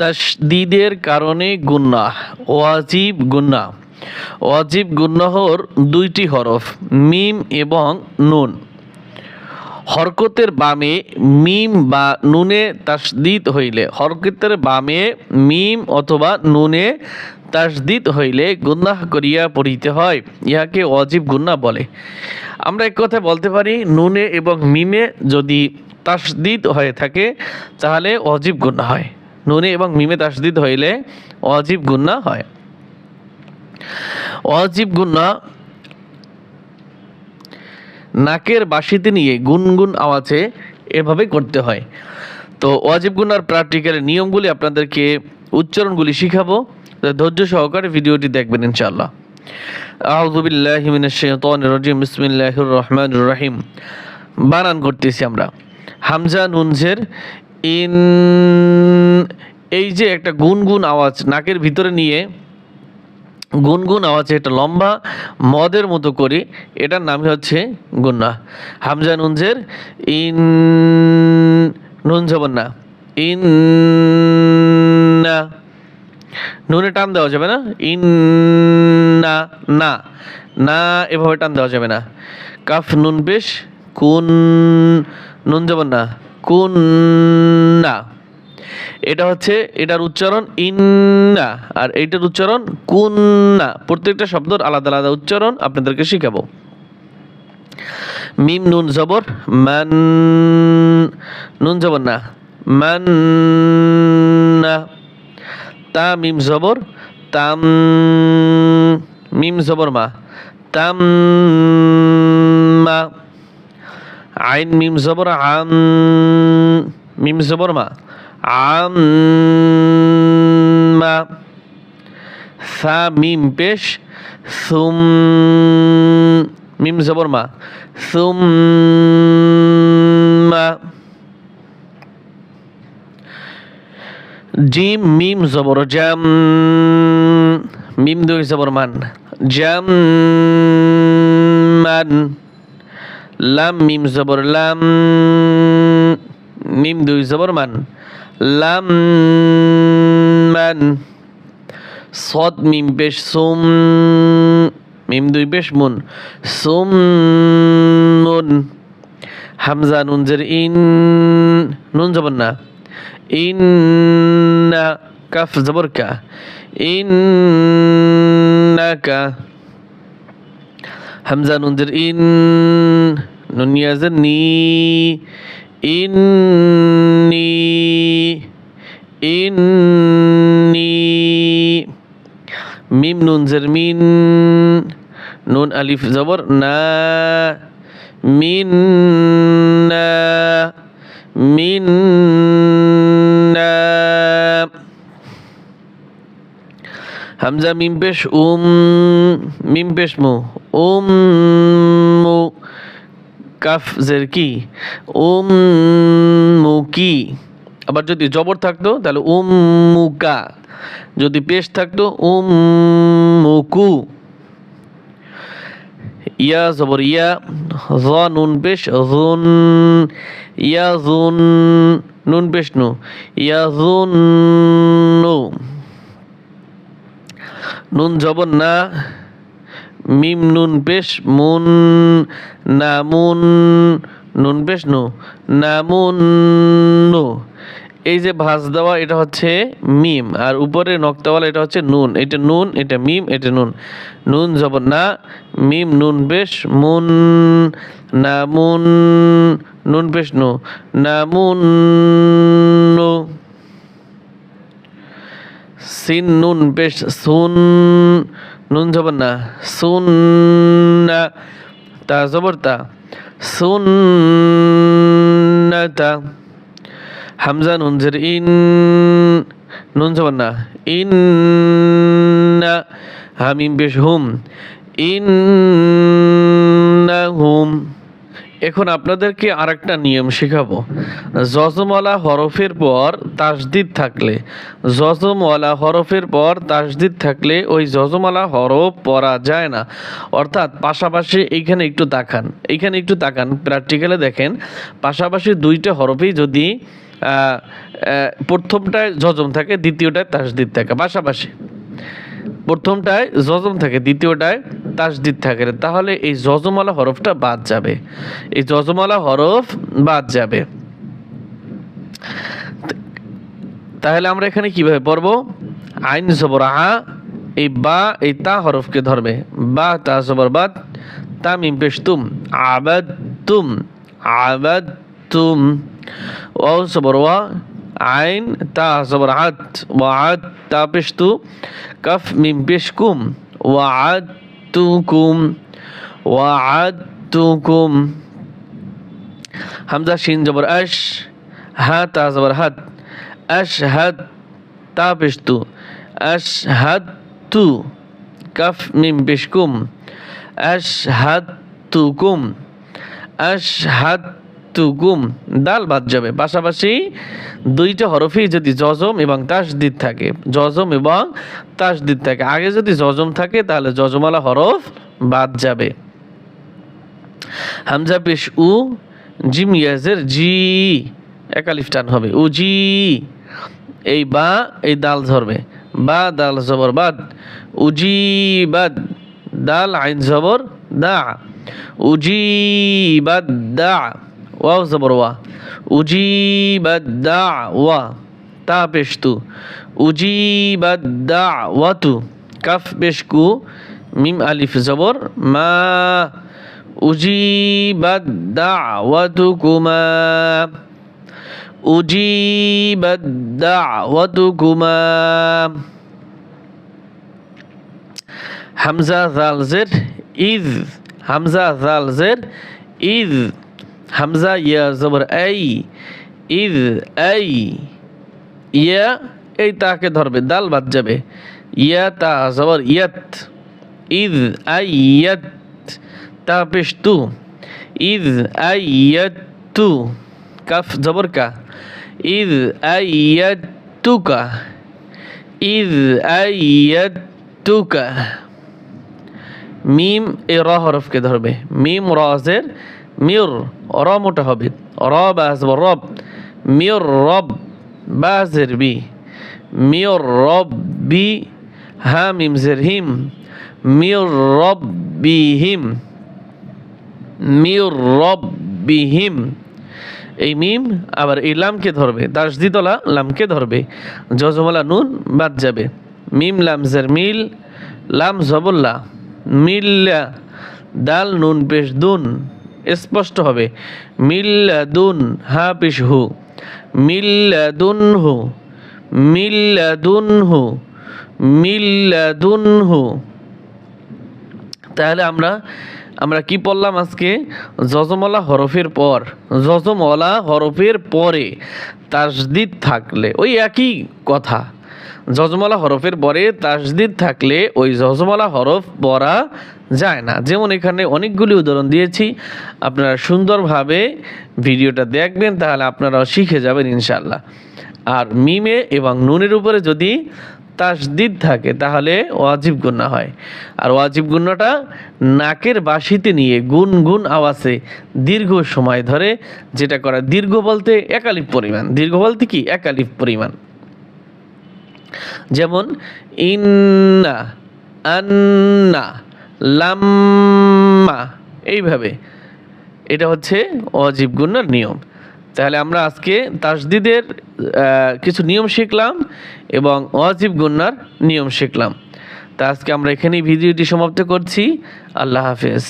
তাসদিদের কারণে গুন্নাহ ওয়াজিব গুন্নাহ ওয়াজিব গুন্নাহর দুইটি হরফ, মিম এবং নুন। হরকতের বামে মিম বা নুনে তাসদিদ হইলে, হরকতের বামে মিম অথবা নুনে তাসদিদ হইলে গুন্নাহ করিয়া পড়িতে হয়, ইহাকে অজীব গুন্না বলে। আমরা এক কথা বলতে পারি, নুনে এবং মিমে যদি তাসদিদ হয়ে থাকে, তাহলে অজীব গুন্না হয়। নুনে এবং মিমে তাসদিদ হইলে অজীব গুন্না হয়। অজীব গুন্না নাকের বাসিতে নিয়ে গুনগুন আওয়াজে এভাবে করতে হয়। তো ওয়াজিব গুনার প্র্যাকটিক্যালের নিয়মগুলি আপনাদেরকে উচ্চারণগুলি শিখাবো। ধৈর্য সহকারে ভিডিওটি দেখবেন ইনশাআল্লাহ। আউযুবিল্লাহি মিনাশ শাইতানির রহিম। বানান করতেছি আমরা। হামজা নুনজের ইন, এই যে একটা গুনগুন আওয়াজ নাকের ভিতরে নিয়ে, গুনগুন আওয়াজে এটা লম্বা, মদের মতো করি, এটার নামই হচ্ছে গুন্না। হামজা নুনজের ইন, নুন যাবেন না, ইন না। নুনে টান দেওয়া যাবে না, ইন না না না, এভাবে টান দেওয়া যাবে না। কাফ নুন পেশ কুন, নুন যাবেন না, কুন না। এটা হচ্ছে, এটার উচ্চারণ ইন্না, আর এইটার উচ্চারণ কুন্না প্রত্যেকটা শব্দর আলাদা আলাদা উচ্চারণ আপনাদেরকে শিখাবো। মিম, নুন, জবর, মান, নুন, জবর না, মান, না। তা, মিম, জবর, তাম, মিম, জবর, মা, তাম, মা। আইন মিম জবর আম মিম জবর মা আম্মা সা মিম পেশ, সুম, মিম জবর মা সুম্মা জিম মিম জবর জাম মিম দুই জবর মান জাম মান লাম মিম জবর, লাম মিম দুই জবর মান। লাম মান, সদ মিম পেশ, সুম মিম দুই পেশ মুন। সুম মুন হামজা নুন জের ইন, নুন জবর না। ইন না কাফ জবর কা। ইন না কা। হামজা নুন জের ইন নুন ইয়াজের নি, ইন্নি ইন্নি, মিম নুন জের মিন, নুন আলিফ জবর না মিন না মিন হামজা মিম পেশ উম, মিম পেশ মু, উম মু। কাফ জের কি? উম মুকি আবার যদি জবর থাকতো, তাহলে উম মুকা যদি পেশ থাকতো উম মুকু ইয়া জবর, ইয়া জ নুন পেশ জুন ইয়া জুন নুন পেশ নু, ইয়া জুন নুন জবর না। মিম নুন পেশ মুন নামুন নুন পেশ নু নামুন নু। এই যে ভাঁজ দেওয়া, এটা হচ্ছে মিম, আর উপরে নক্তাওয়ালা এটা হচ্ছে নুন। এটা নুন, এটা মিম, এটা নুন। নুন জবর না, মিম নুন পেশ মুন নামুন নুন পেশ নু নামুন সিন নুন বেশ, সুন, নুন জবর না, সুন তা জবর তা, সুন তা, হামজা নুন জের ইন, নুন জবর না, ইন হামিম বেশ হুম, ইন হুম এখন আপনাদেরকে আরেকটা নিয়ম শেখাবো। জজমওয়ালা হরফের পর তাসদিদ থাকলে জজমওয়ালা হরফের পর তাসদিদ থাকলে ওই জজমওয়ালা হরফ পড়া যায় না। অর্থাৎ পাশাপাশি এইখানে একটু তাকান, এইখানে একটু তাকান প্র্যাকটিক্যালে দেখেন, পাশাপাশি দুইটা হরফেই যদি প্রথমটায় যজম থাকে, দ্বিতীয়টায় তাসদিদ থাকে, পাশাপাশি। প্রথমটায় জজম থাকে, দ্বিতীয়টায় তাসদিদ থাকে। তাহলে এই জজমালা হরফটা বাদ যাবে। এই জজমালা হরফ বাদ যাবে। তাহলে আমরা এখানে কীভাবে পড়ব? আইন জবর আ এই বা, এই তা হরফকে ধরবে। বা, তা জবর বাদ তা মিম পেশ তুম আবাদ তুম আবাদ তুম ও জবর ওয়া আইন, তা জবর আত ওয়া আত তা পেশ তু কফ মিম পেশ কুম ওয়া আত তু কুম ওয়া আত তু কুম হামজা, শিন, জবর, আশ, হা, তা জবর হাত আশহাদ, তা পেশ তু আশহাদ তু কাফ মিম পেশ কুম আশহাদ তু কুম আশহাদ কুম দাল বাদ যাবে। পাশাপাশি দুইটা হরফেই যদি জজম এবং তাসদিদ থাকে জজম এবং তাসদিদ থাকে। আগে যদি জজম থাকে, তাহলে জজমালা হরফ বাদ যাবে। হামজা পেশ উ, জিম ইয়াজের জি একালিফ টান হবে। উ, জি, এই বা, এই দাল ধরবে। বা, দাল জবর বাদ। উজি বাদ। দাল আইন জবর দা। উজি বাদ দা। ওয়াও জবর ওয়া। উজিবাদ্দা ওয়া তা পেশতু উজিবাদ্দা ওয়াতু কাফ পেশকু মিম আলিফ জবর, মা। উজিবাদ্দা ওয়াতু কুমা উজিবাদ্দা ওয়াতু কুমা হামজা জালজের ইজ হামজা জালজের ইজ হামজা ইয়া জবর এই ইদ এই ইয়া এই তাকে ধরবে দাল বাদ যাবে ইয়া তা জবর ইয়াত ইদ ইয়াত তা পেশ তু ইদ আই ইয়াত তু কাফ জবর কা ইদ আই ইয়াত তুকা ইদ আই ইয়াত তুকা মিম এ র হরফকে ধরবে মিম রজের মির র মোটা হবে। র বাজ রব। মির রব বাজের বি। মির রব বি হা মিম জের হিম। মির রব বি, হিম। মির রব বি, হিম। এই মিম আবার এই লামকে ধরবে। দাসদিতলা লামকে ধরবে। জজমলা নুন বাদ যাবে। মিম, লাম, জের, মিল। লাম, জবল্লা। মিল্লা, দাল, নুন, পেশ, দুন। স্পষ্ট হবে। মিল্লা দুন হা পেশ হু দুন হু মিল্লা দুন হু মিল্লা দুন হু তাহলে আমরা আমরা কি পড়লাম আজকে? যজমলা হরফের পর। যজমলা হরফের পরে তাসদিদ থাকলে। ওই একই কথা। যজমালা হরফের পরে তাসদিদ থাকলে ওই জজমালা হরফ পড়া যায় না। যেমন এখানে অনেকগুলি উদাহরণ দিয়েছি। আপনারা সুন্দরভাবে ভিডিওটা দেখবেন, তাহলে আপনারাও শিখে যাবেন ইনশাল্লাহ আর মিমে এবং নুনের উপরে যদি তাসদিদ থাকে, তাহলে ওয়াজিব গুন্না হয়। আর ওয়াজিব গুন্নাটা নাকের বাসিতে নিয়ে গুন গুন আওয়াজে দীর্ঘ সময় ধরে, যেটা করা দীর্ঘ বলতে একালিপ পরিমাণ। দীর্ঘ বলতে কি? একালিপ পরিমাণ। যেমন, ইন্না, আন্না, লাম্মা এইভাবে। এটা হচ্ছে অজীব গুন্নার নিয়ম। তাহলে আমরা আজকে তাসদিদের কিছু নিয়ম শিখলাম এবং অজীব গুন্নার নিয়ম শিখলাম। তা আজকে আমরা এখানেই ভিডিওটি সমাপ্ত করছি। আল্লাহ হাফেজ।